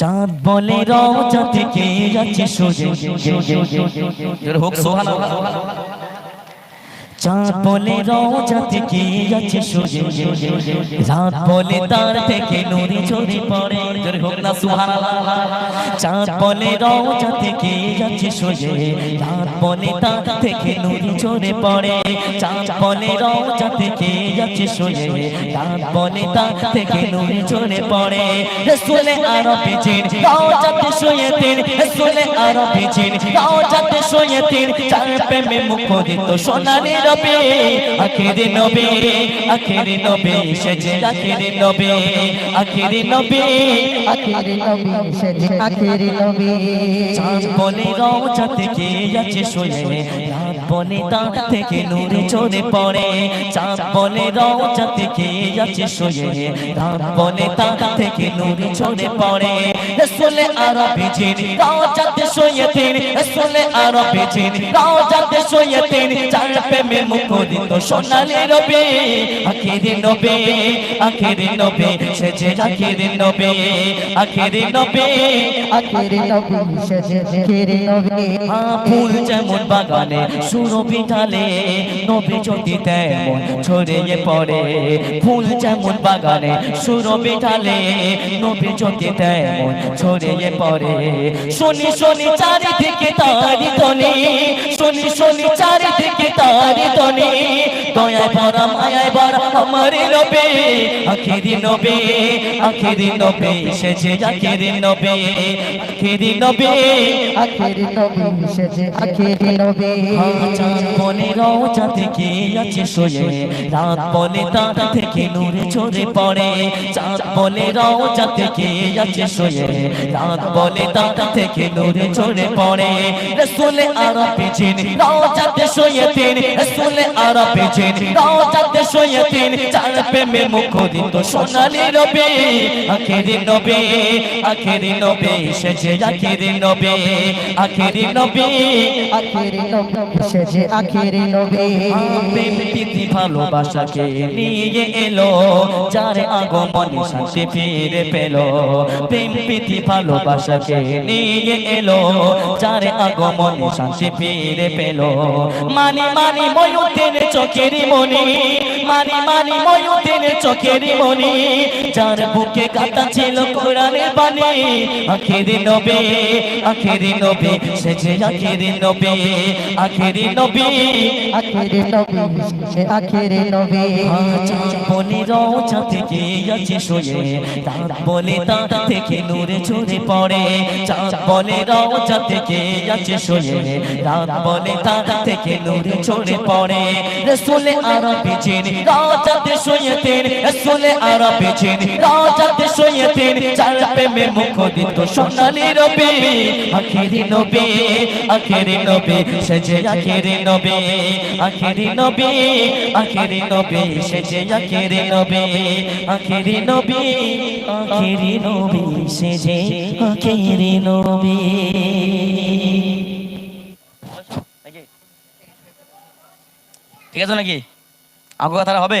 চাঁদ বলে রওজা কে যাচ্ছে সোজে। হোক সোহানা। চাঁদ বলে রওজা থেকে যাচ্ছে সোজে রাত বলে তার থেকে নুরি ঝরে পড়ে। জোরে হোক না, সুবহানাল্লাহ। চাঁদ বলে যাচ্ছে সোজে রাত বলে তার থেকে নুরি ঝরে পড়ে। চাঁদ বলে রওজা থেকে যাচ্ছে সোজে রাত বলে তার থেকে নুরি ঝরে পড়ে। রসুলে আরবে জিন রওজাতে শুয়েতেন রসুলে আরবে জিন রওজাতে শুয়েতেন চার প্রেমে মুখরিত সোনালি রবে আখিরি নবী আখিরি নবী সেজে আখেরি নবী আখিরি নবী আখিরি নবী সেজে আখেরি নবী। চাঁদ বলে রওজা থেকে আছে শুয়ে বলে তাঁত থেকে নূরে চড়ে পড়ে। চাঁদ বলে রওজা থেকে যাচ্ছে শুয়ে। রাত বলে তাঁত থেকে নূরে চড়ে পড়ে। রসুলে আরবে জিন রওজাতে শুয়েতেন রসুলে আরবে জিন রওজাতে শুয়েতেন চার প্রেমে মুখরিত সোনালি রবে আখেরি নবে আখেরি নবে সেজে আখেরি নবে আখেরি নবে আখেরি নবী সেজে আখেরি নবী। ফুল যেমন বাগানে সুরভি ঢালে নবী যদি তেমন ছড়িয়ে পড়ে, ফুল যেমন বাগানে সুরভি ঢালে নবী যদি তেমন ছড়িয়ে পড়ে। শুনি শুনি চারিদিকে তারি তনি শুনি শুনি চারিদিকে তারি তনি। দয়ায় ভরা মায়ায় ভরা আমার নবে আখেরি নবে আখেরি নবে সেজে আখেরি নবে আখেরি নবে আখেরি নবী সেজে আখেরি নবী বলে রওজা থেকে আছে শুয়ে। রাত বলে তাঁত থেকে নূরে ঝরে পড়ে। চাঁদ বলে রওজা থেকে আছে শুয়ে। রাত বলে তাঁত থেকে নূরে ঝরে পড়ে। রসুলে আরবে জিন রওজাতে শুয়েতেন রসুলে আরবে জিন রওজাতে শুয়েতেন চার প্রেমে মুখরিত সোনালি রবে আখেরি নবে আখেরি নবে সেজে, আখেরি নবে আখেরি নবে, আখেরি নবী সেজে, আখেরি নবী। প্রেম প্রীতি ভালোবাসাকে নিয়ে এলো, যার আগমনে শান্তি ফিরে পেল। প্রেম প্রীতি ভালোবাসাকে নিয়ে এলো যার আগমনে শান্তি ফিরে পেল। মানি মানি ময়ূতের চোখের মনি মানি মানি ময়ূতের চোখের মনি যার বুকে কাটা ছিল কোরআনের বাণী। আখেরি নবে আখেরি নবে সেজে আখেরি নবে আখেরি নবে আখেরি নবী সেজে আখেরি নবী। বলে রওজা থেকে আছে শুয়ে রাত বলে তাঁত থেকে নূরে ঝরে পড়ে। চাঁদ বলে রওজা থেকে আছে শুয়ে রাত বলে তাঁত থেকে নূরে ঝরে পড়ে। রসুলে আরবে জিন রওজাতে শুয়েতেন রসুলে আরবে জিন রওজাতে শুয়েতেন চার প্রেমে আখেরি আখেরি সেজে আখেরি আখেরি আখেরি সেজে আখেরি আখেরি আখেরি সেজে আখেরি ঠিক আছে নাকি? কথাটা হবে?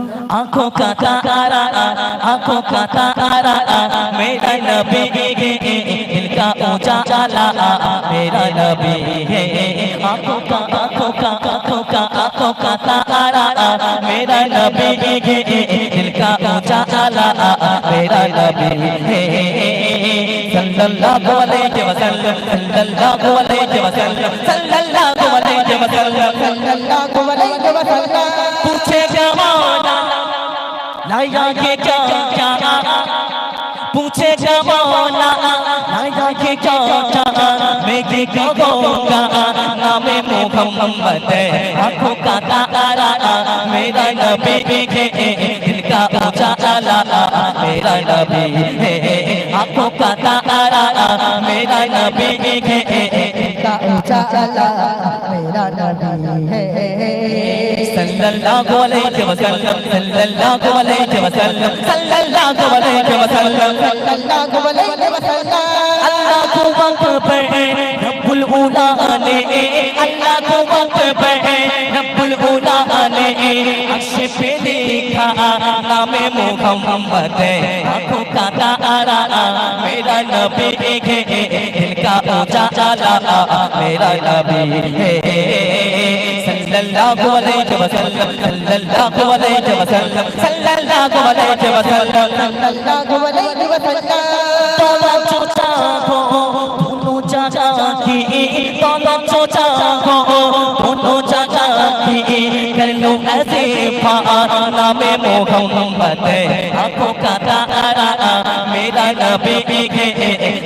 आंखों का तारा आंखों का तारा मेरा नबी दिल का ऊंचा आला मेरा नबी आंखों का आंखों का आंखों का आंखों का तारा मेरा नबी दिल का ऊंचा आला मेरा नबी सल्लल्लाहु अलैहि वसल्लम सल्लल्लाहु अलैहि वसल्लम सल्लल्लाहु अलैहि वसल्लम सल्लल्लाहु अलैहि वसल्लम पूछेगा जाके क्या पूछे जमाना ना जाके क्या मेरे कबों का नाम मोहम्मद है आंखों का तारा मेरा नबी है दिल का ऊंचा आला मेरा नबी है आंखों का तारा मेरा नबी है दिल का ऊंचा आला मेरा नबी है सल्लल्लाहु अलैहि वसल्लम सल्लल्लाहु अलैहि वसल्लम सल्लल्लाहु अलैहि वसल्लम सल्लल्लाहु अलैहि वसल्लम अल्लाह को वक्त पर रब्बुल उला ने अल्लाह को वक्त पर रब्बुल उला ने अर्श पे देखा नामे मोहम्मद आंखों का तारा मेरा नबी है दिल का उजाला मेरा नबी है सल्लल्लाहु अलैहि वसल्लम सल्लल्लाहु अलैहि वसल्लम सल्लल्लाहु अलैहि वसल्लम सल्लल्लाहु अलैहि वसल्लम तोला चोचा हो दोनों चाचा की तोला चोचा हो दोनों चाचा की कर लो ऐसे नामे मोहम्मद आंखों का तारा मेरा नबी है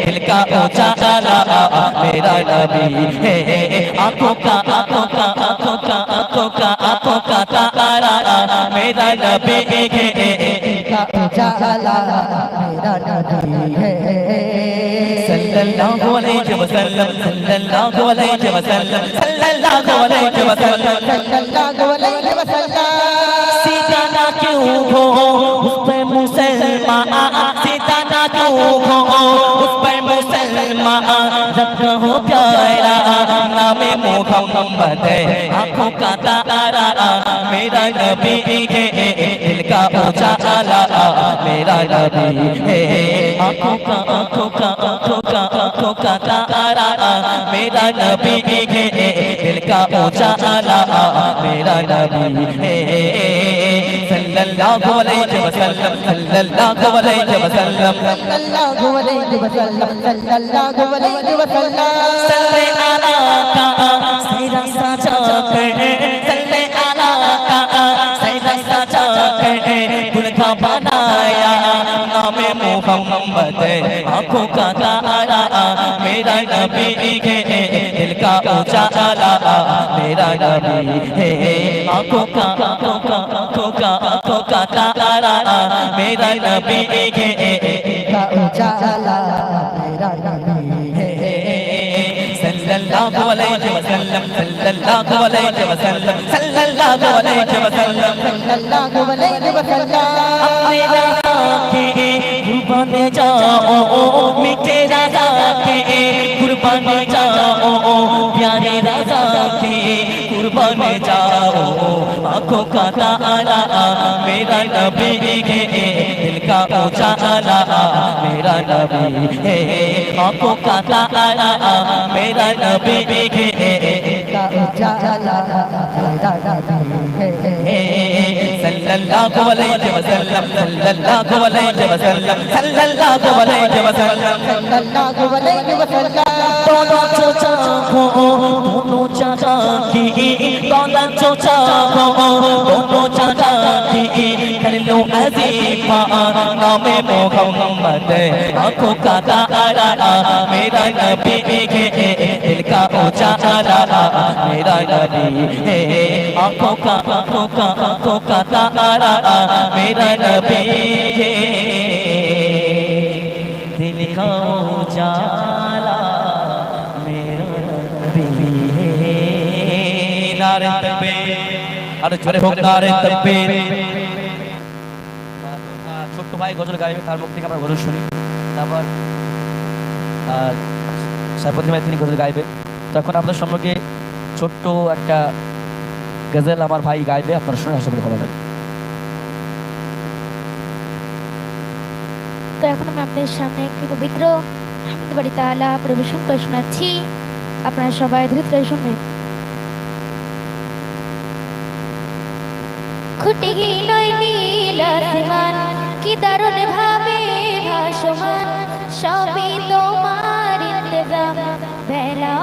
दिल का उजाला मेरा नबी है आंखों का आंखों का नबी है का उजाला मेरा नबी है सल्लल्लाहु अलैहि वसल्लम सल्लल्लाहु अलैहि वसल्लम सल्लल्लाहु अलैहि वसल्लम सल्लल्लाहु अलैहि वसल्लम सीता ना क्यों हो उस पे मुसलमान सीता ना क्यों हो उस पे मुसलमान रब हो प्यारा नामे मोहम्मद आंखों का तारा मेरा नबी है दिल का उजाला मेरा नबी है आंखों का आंखों का आंखों का आंखों का तारा मेरा नबी है दिल का उजाला मेरा नबी है सल्लल्लाहु अलैहि वसल्लम सल्लल्लाहु अलैहि वसल्लम सल्लल्लाहु अलैहि वसल्लम सल्लल्लाहु अलैहि वसल्लम सल्ले आला का सैरा दुल्हा बनाया नामे मोहम्मद आंखों का तारा मेरा नबी है दिल का उजाला मेरा नबी है आंखों का आंखों का आंखों का आंखों का तारा मेरा नबी है का उजाला मेरा नबी है सल्लल्लाहु अलैहि वसल्लम सल्लल्लाहु अलैहि वसल्लम सल्लल्लाहु अलैहि वसल्लम सल्लल्लाहु अलैहि वसल्लम अपने कुर्बान जाओ, प्यारे राजा के कुर्बान जाओ। आखो का ताला, मेरा नबी है, दिल का पोचाला मेरा नबी है। आखो का ताला मेरा नबी है। सल्लल्लाहु अलैहि वसल्लम, सल्लल्लाहु अलैहि वसल्लम, सल्लल्लाहु अलैहि वसल्लम, सल्लल्लाहु अलैहि वसल्लम। दोनों चाचा की दोनों चोचा को दोनों चाचा की कर लो अजीफा नामे मोहम्मद आंखों का तारा मेरा नबी है दिल का उजाला मेरा नबी है आंखों का आंखों का आंखों का तारा मेरा नबी है আরে জোরে হোক নারে তকবীর ছোট্ট ভাই গজল গাইবে তার মুখ থেকে আমরা গজল শুনি। তারপর সাইফুদ্দিন ভাই তিনি গজল গাইবে। তখন আপনার সম্পর্কে ছোট্ট একটা গজল আমার ভাই গাইবে আপনার শুনে আশা করি ভালো লাগবে। তো এখন আমি আপনাদের সামনে একটি পবিত্র হামিদবাড়ি তালা পরিবেশন করে শোনাচ্ছি। আপনারা সবাই ধীরে ধীরে শুনবেন। ঘটে গেল নীল আসমান। কি দারুণ ভাবে ভাসমান সবই তোমার ইন্তজাম। বেলা